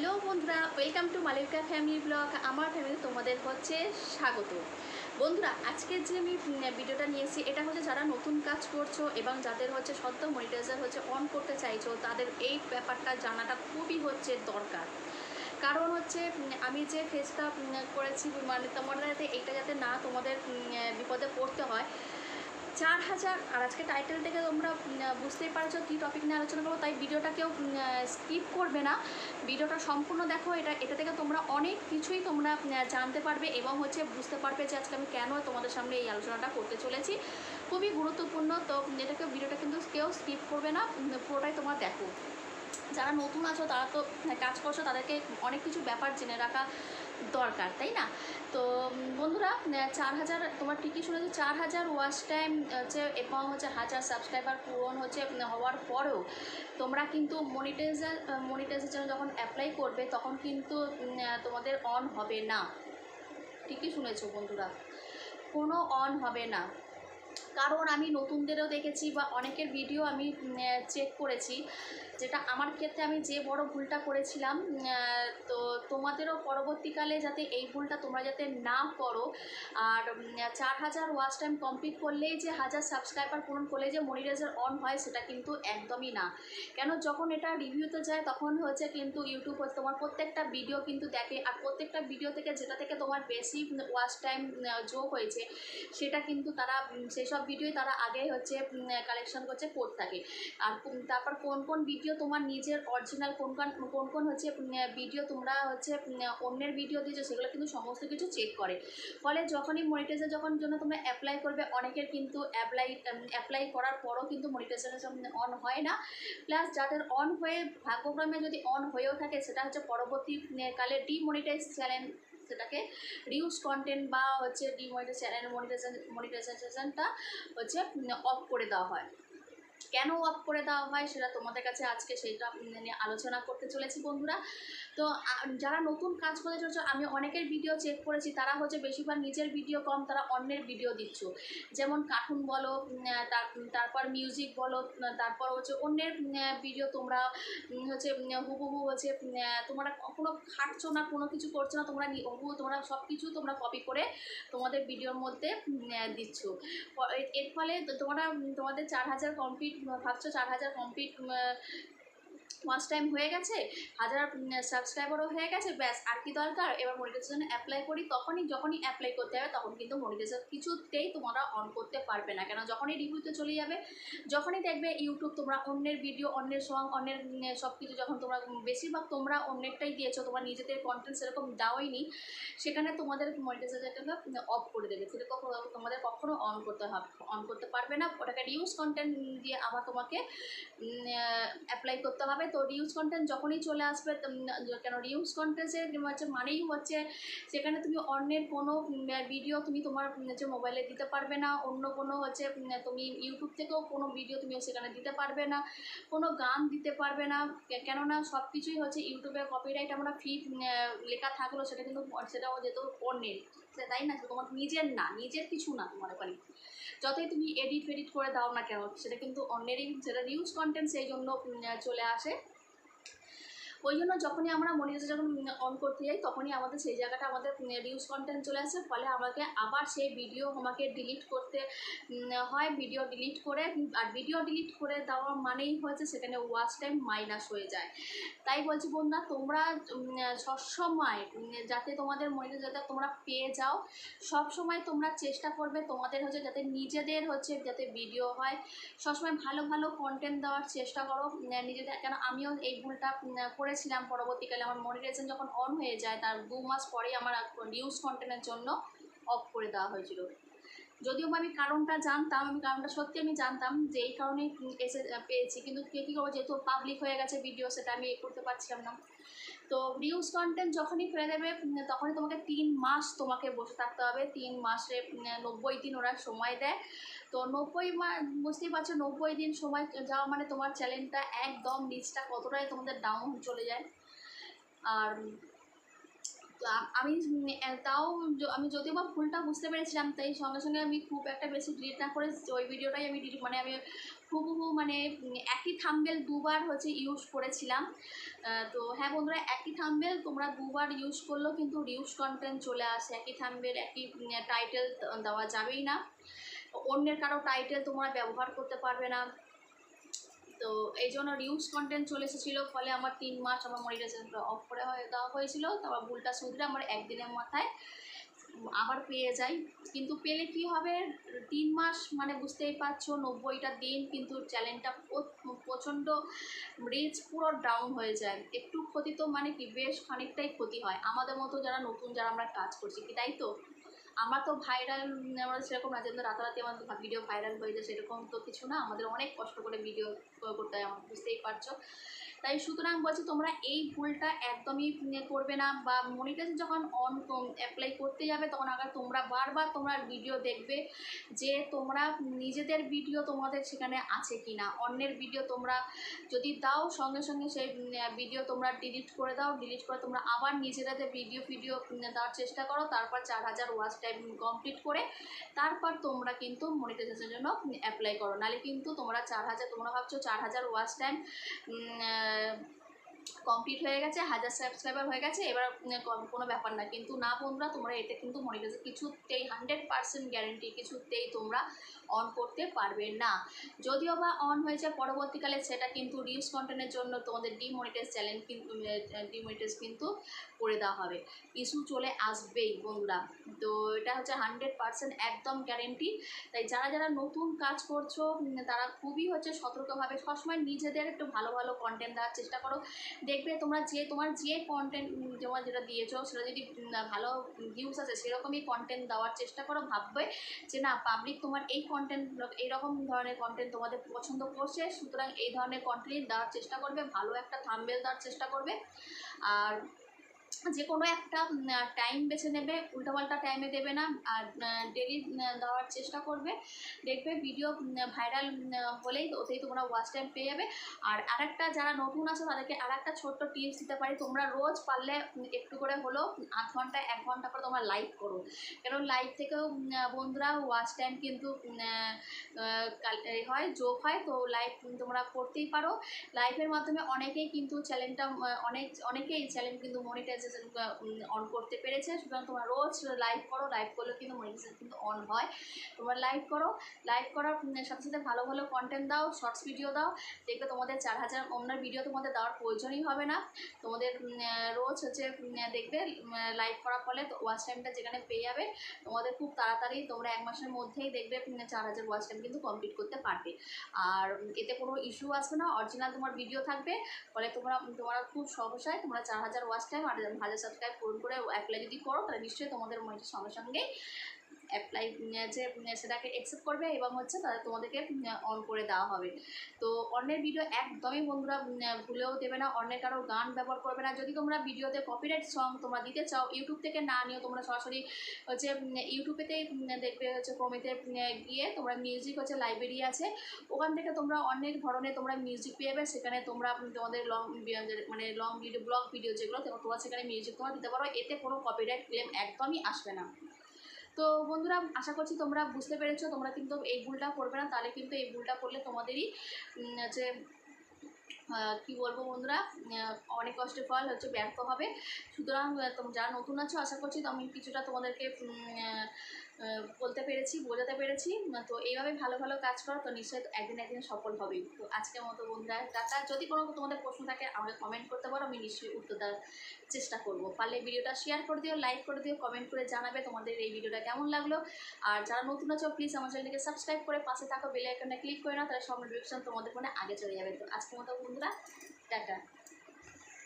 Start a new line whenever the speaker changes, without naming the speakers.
Hello বন্ধুরা welcome to Malika family blog আমার family তোমাদের হচ্ছে স্বাগত। বন্ধুরা, আজকে যে আমি ভিডিওটা নিয়েছি এটা হচ্ছে যারা নতুন কাজ করছ এবং যাদের হচ্ছে সদ্য মনিটাইজার হচ্ছে অন করতে চাইছো, তাদের এই ব্যাপারটা জানাটা খুবই হচ্ছে দরকার। কারণ হচ্ছে আমি যে ফেসটা করেছি মানে তোমাদের যাতে এইটা যাতে না তোমাদের বিপদে পড়তে হয় চার হাজার, আর আজকে টাইটেল থেকে তোমরা বুঝতেই পারছ কী টপিক নিয়ে আলোচনা করব, তাই ভিডিওটা কেউ স্কিপ করবে না। ভিডিওটা সম্পূর্ণ দেখো, এটা এটা থেকে তোমরা অনেক কিছুই তোমরা জানতে পারবে এবং হচ্ছে বুঝতে পারবে যে আজকে আমি কেন তোমাদের সামনে এই আলোচনাটা করতে চলেছি। খুবই গুরুত্বপূর্ণ, তো এটাকে ভিডিওটা কিন্তু কেউ স্কিপ করবে না পুরোটাই তোমরা দেখো। যারা নতুন আছো, তারা তো কাজ করছ, তাদেরকে অনেক কিছু ব্যাপার জেনে রাখা দরকার, তাই না? তো, বন্ধুরা চার হাজার, তোমার ঠিকই শুনেছো, চার হাজার ওয়াচ টাইম হচ্ছে এবং হচ্ছে হাজার সাবস্ক্রাইবার পূরণ হচ্ছে হওয়ার পরেও তোমরা কিন্তু মনিটাইজার জন্য যখন অ্যাপ্লাই করবে, তখন কিন্তু তোমাদের অন হবে না। ঠিকই শুনেছো, বন্ধুরা? কোনো অন হবে না। কারণ আমি নতুনদেরও দেখেছি বা অনেকের ভিডিও আমি চেক করেছি যেটা আমার ক্ষেত্রে আমি যে বড় ভুলটা করেছিলাম তো তোমাদেরও পরবর্তীকালে যাতে এই ভুলটা তোমরা যাতে না করো আর চার হাজার ওয়াচ টাইম কমপ্লিট করলেই যে হাজার সাবস্ক্রাইবার পূরণ করলে যে মনিটাইজার অন হয় সেটা কিন্তু একদমই না। কেন যখন এটা রিভিউতে যায় তখন হচ্ছে কিন্তু ইউটিউব তোমার প্রত্যেকটা ভিডিও কিন্তু দেখে আর প্রত্যেকটা ভিডিও থেকে যেটা থেকে তোমার বেশি ওয়াচ টাইম যোগ হয়েছে সেটা কিন্তু তারা উম, ভিডিওই তারা আগে হচ্ছে কালেকশন করছে করতে থাকে। আর তারপর কোন কোন ভিডিও তোমার নিজের অরিজিনাল কোন কোন কোন হচ্ছে ভিডিও তোমরা হচ্ছে অন্যের ভিডিও দিয়েছ সেগুলো কিন্তু সমস্ত কিছু চেক করে। ফলে যখনই মনিটাইজার যখন জন্য তোমরা অ্যাপ্লাই করবে অনেকের কিন্তু অ্যাপ্লাই অ্যাপ্লাই করার পরও কিন্তু মনিটাইজার অন হয় না। প্লাস যাদের অন হয়ে ভাগ্যক্রমে যদি অন হয়েও থাকে সেটা হচ্ছে পরবর্তী উম, কালে ডিমনিটাইজ চ্যানেল সেটাকে রিউজ কন্টেন্ট বা হচ্ছে ডিমনিটাইজেশন চ্যানেল মনিটাইজেশন মনিটাইজেশনটা হচ্ছে অফ করে দেওয়া হয়। কেন অফ করে দেওয়া হয় সেটা তোমাদের কাছে আজকে সেইটা নিয়ে আলোচনা করতে চলেছি বন্ধুরা। তো যারা নতুন কাজ করতে চলেছে, আমি অনেকের ভিডিও চেক করেছি, তারা হচ্ছে বেশিরভাগ নিজের ভিডিও কম, তারা অন্যের ভিডিও দিচ্ছ। যেমন কার্টুন বলো তার- তারপর মিউজিক বলো তারপর হচ্ছে অন্যের ভিডিও তোমরা হচ্ছে হুবহু হচ্ছে তোমরা কোনো খাটছো না, কোনো কিছু করছ না, তোমরা হুবহু তোমরা সব কিছু তোমরা কপি করে তোমাদের ভিডিওর মধ্যে দিচ্ছ। এর- ফলে তোমরা তোমাদের চার হাজার কমপ্লিট ভাবছ চার হাজার কমপ্লিট ওয়াচ টাইম হয়ে গেছে, হাজার সাবস্ক্রাইবারও হয়ে গেছে, ব্যাস, আর কি দরকার? এবার মনিটাইজেশন অ্যাপ্লাই করি, তখনই যখনই অ্যাপ্লাই করতে হবে, তখন কিন্তু মনিটাইজেশন কিছুতেই তোমরা অন করতে পারবে না। কেন? যখনই রিভিউতে চলে যাবে, যখনই দেখবে ইউটিউব তোমরা অন্যের ভিডিও অন্যের সং অন্যের সব কিছু যখন তোমরা, বেশিরভাগ তোমরা অন্যেরটাই দিয়েছ, তোমার নিজেদের কন্টেন্ট সেরকম দেওয়াই সেখানে তোমাদের মনিটাইজেশনটা অফ করে দেবে। সেটা কখনো, তোমাদের কখনো অন করতে হবে অন করতে পারবে না। ওটাকে রিউজ কন্টেন্ট দিয়ে আবার তোমাকে অ্যাপ্লাই করতে হবে। তো রিউজ কন্টেন্ট যখনই চলে আসবে কেন রিউজ কন্টেন্টের হচ্ছে মানেই হচ্ছে সেখানে তুমি অন্যের কোনো ভিডিও তুমি তোমার হচ্ছে মোবাইলে দিতে পারবে না, অন্য কোনো হচ্ছে তুমি ইউটিউব থেকেও কোনো ভিডিও তুমি সেখানে দিতে পারবে না, কোনো গান দিতে পারবে না। কেননা সব কিছুই হচ্ছে ইউটিউবে কপিরাইট আমরা ফি লেখা থাকল সেটা কিন্তু, সেটাও যেহেতু অন্যের। সে তাই না? তোমার নিজের না, নিজের কিছু না তোমার ওখানে। যতই তুমি এডিট ফেডিট করে দাও না কেন, সেটা কিন্তু অন্যেরই, সেটা রিউজ কন্টেন্ট সেই জন্য চলে আসে। ওই জন্য যখনই আমরা মনিটাইজার যখন অন করতে যাই তখনই আমাদের সেই জায়গাটা আমাদের রিউজ কন্টেন্ট চলে আসে। ফলে আমাকে আবার সেই ভিডিও আমাকে ডিলিট করতে হয়। ভিডিও ডিলিট করে আর ভিডিও ডিলিট করে দেওয়া মানেই হয়েছে সেখানে ওয়াচ টাইম মাইনাস হয়ে যায়। তাই বলছি বন্ধুরা তোমরা সবসময় যাতে তোমাদের মনিটাইজার যাতে তোমরা পেয়ে যাও সব সময় তোমরা চেষ্টা করবে তোমাদের হচ্ছে যাতে নিজেদের হচ্ছে যাতে ভিডিও হয়। সবসময় ভালো ভালো কন্টেন্ট দেওয়ার চেষ্টা করো। নিজেদের কেন আমিও এই ভুলটা উম, করেছিলাম পরবর্তীকালে আমার মনিটাইজেশন যখন অন হয়ে যায়, তার দু মাস পরেই আমার নিউজ কন্টেন্টের জন্য অফ করে দেওয়া হয়েছিল। যদিও আমি কারণটা জানতাম, আমি কারণটা সত্যি আমি জানতাম যে এই কারণেই এসে, পেয়েছি। কিন্তু কে কী করব? যেহেতু পাবলিক হয়ে গেছে ভিডিও সেটা আমি এ করতে পারছিলাম না। তো রিউজ কন্টেন্ট যখনই ফেলে দেবে তখনই তোমাকে তিন মাস তোমাকে বসে থাকতে হবে। তিন মাসে নব্বই দিন ওরা সময় দেয়। তো নব্বই বুঝতেই পারছ, নব্বই দিন সময় যাওয়া মানে তোমার চ্যালেঞ্জটা একদম নিচটা কতটাই তোমাদের ডাউন চলে যায়। আর আমি তাও আমি যদিও বা ভুলটা বুঝতে পেরেছিলাম, তাই সঙ্গে সঙ্গে আমি খুব একটা বেশি ডিলিট না করে ওই ভিডিওটাই আমি ডিলিট মানে আমি হুবহু মানে একই থাম্বেল দুবার হচ্ছে ইউজ করেছিলাম। তো হ্যাঁ বন্ধুরা, একই থাম্বেল তোমরা দুবার ইউজ করলেও কিন্তু রিউজ কন্টেন্ট চলে আসে। একই থাম্বেল একই টাইটেল দেওয়া যাবেই না। অন্যের কারও টাইটেল তোমরা ব্যবহার করতে পারবে না। তো এই জন্য রিউজ কন্টেন্ট চলে এসেছিল, ফলে আমার তিন মাস আমার মনিটাইজেশনটা অফ করে দেওয়া হয়েছিল। তারপর ভুলটা শুধরে আমার একদিনের মাথায় আবার পেয়ে যাই। কিন্তু পেলে কি হবে? তিন মাস মানে বুঝতেই পারছ, নব্বইটা দিন কিন্তু চ্যানেলটা প্রচণ্ড রিচ পুরো ডাউন হয়ে যায়। একটু ক্ষতি তো মানে কি, বেশ খানিকটাই ক্ষতি হয়। আমাদের মতো যারা নতুন, যারা আমরা কাজ করছি, কি তাই তো? আমরা তো ভাইরাল আমরা সেরকম না রাতারাতি আমার ভিডিও ভাইরাল হয়ে যায় সেরকম তো কিছু না। আমাদের অনেক কষ্ট করে ভিডিও করতে হয়, আমার, বুঝতেই পারছ? তাই সুতরাং বলছি তোমরা এই ভুলটা একদমই করবে না বা মনিটাইজেশন যখন অন অ্যাপ্লাই করতে যাবে, তখন আগে তোমরা বারবার তোমরা ভিডিও দেখবে যে তোমরা নিজেদের ভিডিও তোমাদের সেখানে আছে কি না অন্যের ভিডিও তোমরা যদি দাও, সঙ্গে সঙ্গে সেই ভিডিও তোমরা ডিলিট করে দাও ডিলিট করে তোমরা আবার নিজেরাদের ভিডিও ভিডিও দেওয়ার চেষ্টা করো, তারপর চার হাজার ওয়াচ টাইম কমপ্লিট করে তারপর তোমরা কিন্তু মনিটাইজেশনের জন্য অ্যাপ্লাই করো। নাহলে কিন্তু তোমরা চার হাজার, তোমরা ভাবছ চার হাজার ওয়াচ টাইম uh, কমপ্লিট হয়ে গেছে, হাজার সাবস্ক্রাইবার হয়ে গেছে, এবার কোনো ব্যাপার না। কিন্তু না বন্ধুরা, তোমরা এতে কিন্তু মনিটাইজেশন কিছুতেই হান্ড্রেড পার্সেন্ট গ্যারেন্টি কিছুতেই তোমরা অন করতে পারবে না। যদিও বা অন হয়েছে, পরবর্তীকালে সেটা কিন্তু রিলস কন্টেন্টের জন্য তোমাদের ডিমনিটাইজ চ্যালেঞ্জ কিন্তু ডিমনিটাইজ কিন্তু করে দেওয়া হবে। ইস্যু চলে আসবেই বন্ধুরা। তো এটা হচ্ছে হান্ড্রেড পার্সেন্ট একদম গ্যারেন্টি তাই যারা যারা নতুন কাজ করছ তারা খুবই হচ্ছে সতর্কভাবে সবসময় নিজেদের একটু ভালো ভালো কন্টেন্ট দেওয়ার চেষ্টা করো। দেখবে তোমরা যে, তোমার যে কন্টেন্ট তোমার যেটা দিয়েছ, সেটা যদি ভালো ভিউস আছে সেরকমই কন্টেন্ট দেওয়ার চেষ্টা করো, ভাববে যে না পাবলিক তোমার এই কন্টেন্ট এইরকম ধরনের কন্টেন্ট তোমাদের পছন্দ করছে, সুতরাং এই ধরনের কন্টেন্ট দেওয়ার চেষ্টা করবে, ভালো একটা থাম্বেল দেওয়ার চেষ্টা করবে। আর যে কোনো একটা টাইম বেছে নেবে, উল্টোপাল্টা টাইমে দেবে না, আর ডেলি দেওয়ার চেষ্টা করবে। দেখবে ভিডিও ভাইরাল হলেই ওতেই তোমরা ওয়াচ টাইম পেয়ে যাবে। আর আরেকটা যারা নতুন আছে, তাদেরকে আরেকটা ছোট্ট টিপস দিতে পারি। তোমরা রোজ পারলে একটু করে হলো আধ ঘণ্টা, এক ঘণ্টা করে তোমরা লাইভ করো। কারণ লাইভ থেকেও বন্ধুরা ওয়াচ টাইম কিন্তু হয়, যোগ হয়। তো লাইভ তোমরা করতেই পারো। লাইভের মাধ্যমে অনেকেই কিন্তু চ্যানেলটা অনেক, অনেকেই চ্যানেল কিন্তু মনিটাইজেশন অন করতে পেরেছে। সুতরাং তোমরা রোজ লাইভ করো লাইভ করলে কিন্তু মনিটাইজেশন কিন্তু অন হয়। তোমরা লাইভ করো লাইভ করার সাথে সাথে ভালো ভালো কন্টেন্ট দাও শর্টস ভিডিও দাও। দেখবে তোমাদের চার হাজার অন্য ভিডিও তোমাদের দেওয়ার প্রয়োজনই হবে না। তোমাদের রোজ হচ্ছে দেখবে লাইভ করার ফলে ওয়াচ টাইমটা যেখানে পেয়ে যাবে, তোমাদের খুব তাড়াতাড়ি তোমরা এক মাসের মধ্যেই দেখবে চার হাজার ওয়াচ টাইম কিন্তু কমপ্লিট করতে পারবে। আর এতে কোনো ইস্যু আসবে না। অরিজিনাল তোমার ভিডিও থাকবে। ফলে তোমরা তোমরা খুব সহসায় তোমরা চার হাজার ওয়াচ টাইম আর হাজার সাবস্ক্রাইব পূরণ করে অ্যাপ্লাই যদি করো তাহলে নিশ্চয়ই তোমাদের মনে সঙ্গে সঙ্গেই অ্যাপ্লাই যে সেটাকে অ্যাকসেপ্ট করবে এবং হচ্ছে তাদের তোমাদেরকে অন করে দেওয়া হবে। তো অন্যের ভিডিও একদমই বন্ধুরা ভুলেও দেবে না। অন্যের কারও গান ব্যবহার করবে না। যদি তোমরা ভিডিওতে কপিরাইট সং তোমরা দিতে চাও ইউটিউব থেকে না নিয়েও তোমরা সরাসরি হচ্ছে ইউটিউবেতেই দেখবে হচ্ছে ক্রমিতে গিয়ে তোমরা মিউজিক হচ্ছে লাইব্রেরি আছে। ওখান থেকে তোমরা অনেক ধরনের তোমরা মিউজিক পেয়ে যাবে সেখানে তোমরা তোমাদের লং মানে লং ভিডিও ব্লগ ভিডিও যেগুলো, তোমরা সেখানে মিউজিক তোমরা দিতে পারো। এতে কোনো কপিরাইট ক্লেম একদমই আসবে না। তো বন্ধুরা, আশা করছি তোমরা বুঝতে পেরেছ, তোমরা কিন্তু এই ভুলটা করবে না, তাহলে কিন্তু এই ভুলটা করলে তোমাদেরই যে কি বলব বন্ধুরা? অনেক কষ্টের ফল হচ্ছে, ব্যর্থ হবে। সুতরাং যারা নতুন আছো, আশা করছি তো আমি কিছুটা তোমাদেরকে বলতে পেরেছি, বোঝাতে পেরেছি। তো এইভাবে ভালো ভালো কাজ করো, তো নিশ্চয়ই একদিন একদিন সফল হবেই। তো আজকের মতো বন্ধুরা, টাটা। যদি কোনো তোমাদের প্রশ্ন থাকে, আমাকে কমেন্ট করতে পারো, আমি নিশ্চয়ই উত্তর দেওয়ার চেষ্টা করব। পারলে ভিডিওটা শেয়ার করে দিও লাইক করে দিও কমেন্ট করে জানাবে তোমাদের এই ভিডিওটা কেমন লাগল। আর যারা নতুন আছো প্লিজ আমার চ্যানেলকে সাবস্ক্রাইব করে পাশে থাকো বেল আইকনে ক্লিক করে নাও, তাহলে সব নোটিফিকেশন তোমাদের ফোনে আগে চলে যাবে। তো আজকের মতো বন্ধুরা টাটা।